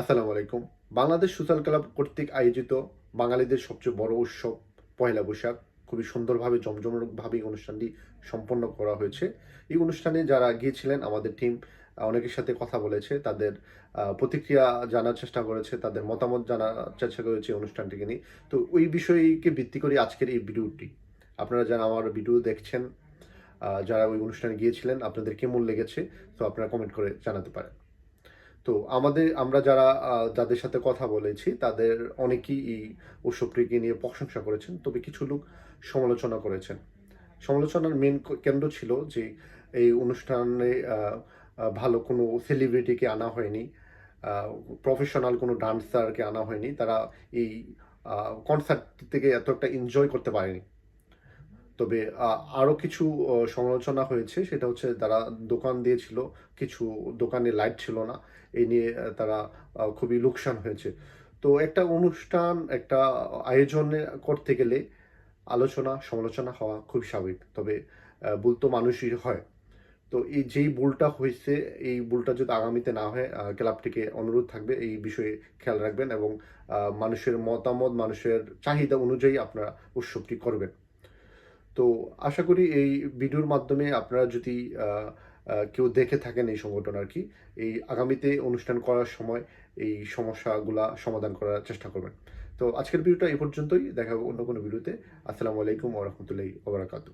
আসসালামু আলাইকুম। Bangladesh social club কর্তৃক আয়োজিত বাঙালিদের সবচেয়ে বড় উৎসব পয়লা বৈশাখ। খুবই সুন্দরভাবে জমজমকভাবে এই অনুষ্ঠানটি সম্পন্ন করা হয়েছে। এই অনুষ্ঠানে যারা গিয়েছিলেন, আমাদের টিম অনেকের সাথে কথা বলেছে। তাদের প্রতিক্রিয়া জানার চেষ্টা করেছে, তাদের মতামত জানার চেষ্টা করেছে অনুষ্ঠানটিকে নিয়ে। তো ওই বিষয়কে ভিত্তি করে আজকের এই ভিডিওটি। আপনারা যারা আমার ভিডিও দেখছেন যারা ওই অনুষ্ঠানে গিয়েছিলেন, আপনাদের কেমন লেগেছে? তো আপনারা কমেন্ট করে জানাতে পারেন। তো আমাদের, আমরা যারা যাদের সাথে কথা বলেছি, তাদের অনেকেই এই উৎসবটিকে নিয়ে প্রশংসা করেছেন। তবে কিছু লোক সমালোচনা করেছেন। সমালোচনার মেন কেন্দ্র ছিল যে এই অনুষ্ঠানে ভালো কোনো সেলিব্রিটিকে আনা হয়নি প্রফেশনাল কোনো ডান্সারকে আনা হয়নি, তারা এই কনসার্ট থেকে এত একটা এনজয় করতে পারেনি। তবে আহ, আরও কিছু সমালোচনা হয়েছে। সেটা হচ্ছে তারা দোকান দিয়েছিল কিছু দোকানে লাইট ছিল না এই নিয়ে তারা খুবই লোকসান হয়েছে। তো একটা অনুষ্ঠান একটা আয়োজনে করতে গেলে আলোচনা সমালোচনা হওয়া খুব স্বাভাবিক। তবে ভুল তো মানুষই হয়। তো এই যেই ভুলটা হয়েছে এই ভুলটা যদি আগামীতে না হয় ক্লাবটিকে অনুরোধ থাকবে এই বিষয়ে খেয়াল রাখবেন এবং মানুষের মতামত মানুষের চাহিদা অনুযায়ী আপনারা উৎসবটি করবেন। তো আশা করি এই ভিডিওর মাধ্যমে আপনারা যদি কেউ দেখে থাকেন এই সংগঠন আর কি, এই আগামীতে অনুষ্ঠান করার সময় এই সমস্যাগুলা সমাধান করার চেষ্টা করবেন। তো আজকের ভিডিওটা এই পর্যন্তই। দেখা হবে অন্য কোনো ভিডিওতে। আসসালামু আলাইকুম ওরহমতুল্লাহি ওবরাকাতু